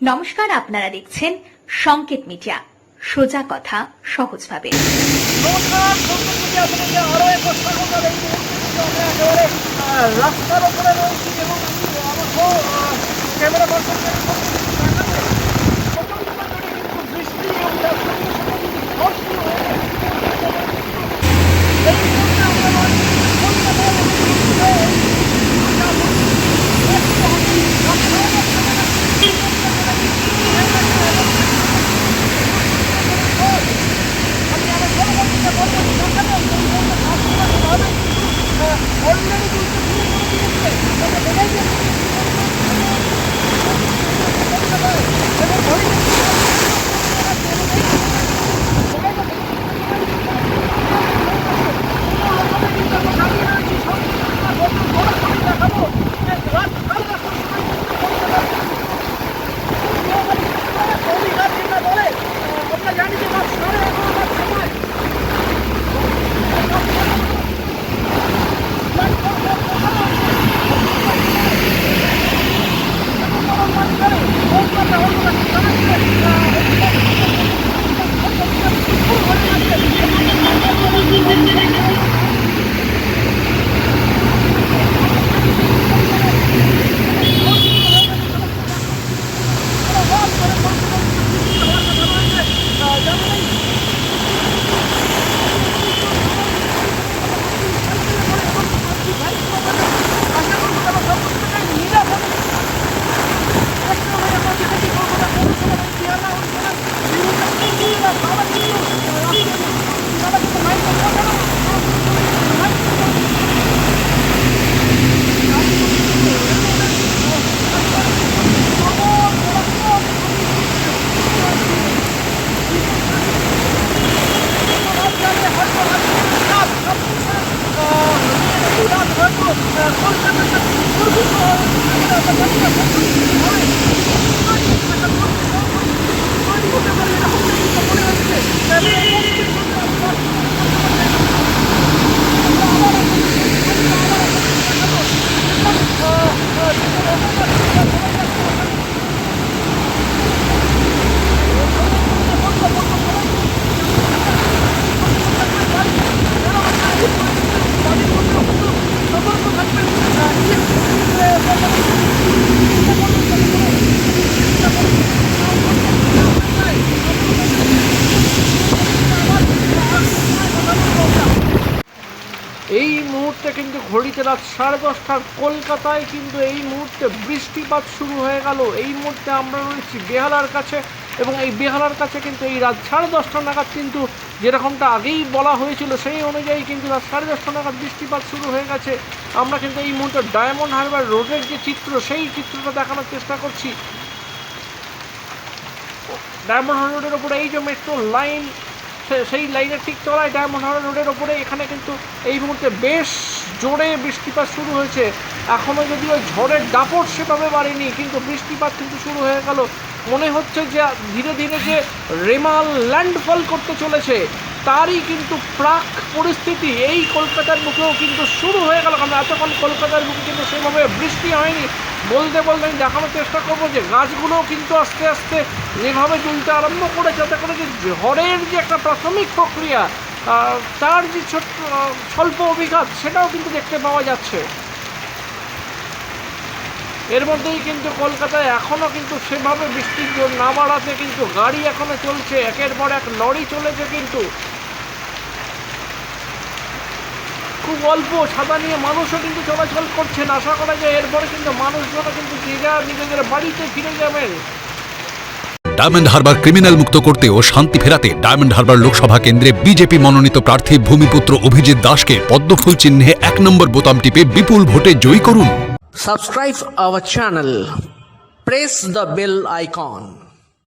নমস্কার আপনারা দেখছেন সংকেত মিডিয়া। সোজা কথা সহজভাবে। রাস্তার ওপরে রয়েছি এবং এই মুহূর্তে কিন্তু ঘড়িতে রাত সাড়ে দশটার কলকাতায় কিন্তু এই মুহূর্তে বৃষ্টিপাত শুরু হয়ে গেল। এই মুহূর্তে আমরা রয়েছি বেহালার কাছে এবং এই বেহালার কাছে কিন্তু এই রাত সাড়ে দশটা নাগাদ কিন্তু যেরকমটা আগেই বলা হয়েছিল, সেই অনুযায়ী কিন্তু রাত সাড়ে দশটা নাগাদ বৃষ্টিপাত শুরু হয়ে গেছে। আমরা কিন্তু এই মুহূর্তে ডায়মন্ড হারবার রোডের যে চিত্র, সেই চিত্রটা দেখানোর চেষ্টা করছি। ডায়মন্ড হারবার রোডের ওপরে এই যে মেট্রো লাইন সেই লাইনের ঠিক তলায় ডায়মন্ড রোডের ওপরে এখানে কিন্তু এই মুহূর্তে বেশ জোরে বৃষ্টিপাত শুরু হয়েছে। এখনও যদিও ঝড়ের দাপট সেভাবে বাড়েনি, কিন্তু বৃষ্টিপাত কিন্তু শুরু হয়ে গেল। মনে হচ্ছে যে ধীরে ধীরে যে রেমাল ল্যান্ডফল করতে চলেছে, তারই কিন্তু প্রাক পরিস্থিতি এই কলকাতার মুখেও কিন্তু শুরু হয়ে গেল। কারণ এতক্ষণ কলকাতার মুখে কিন্তু সেভাবে বৃষ্টি হয়নি। বলতে বলতে আমি দেখানোর চেষ্টা করব যে গাছগুলোও কিন্তু আস্তে আস্তে যেভাবে তুলতে আরম্ভ করেছে। যাতে করে যে ঝড়ের যে একটা প্রাথমিক প্রক্রিয়া তার যে আহ, স্বল্প অভিঘাত সেটাও কিন্তু দেখতে পাওয়া যাচ্ছে। এর মধ্যেই কিন্তু কলকাতায় এখনও কিন্তু সেভাবে বৃষ্টির জোর না বাড়াতে কিন্তু গাড়ি এখনও চলছে। একের পর এক লরি চলেছে কিন্তু। খুব অল্প সাদা নিয়ে মানুষও কিন্তু চলাচল করছেন আশা করা যায় এরপরে কিন্তু মানুষজনও কিন্তু যে যার নিজেদের বাড়িতে ফিরে যাবেন ডায়মন্ড হারবার ক্রিমিনাল মুক্ত করতে ও শান্তি ফেরাতে ডায়মন্ড হারবার লোকসভা কেন্দ্রে বিজেপি মনোনীত প্রার্থী ভূমিপুত্র অভিজিৎ দাসকে পদ্মফুল চিহ্নে এক নম্বর বোতাম টিপে বিপুল ভোটে জয়ী করুন। Subscribe our channel press the bell icon.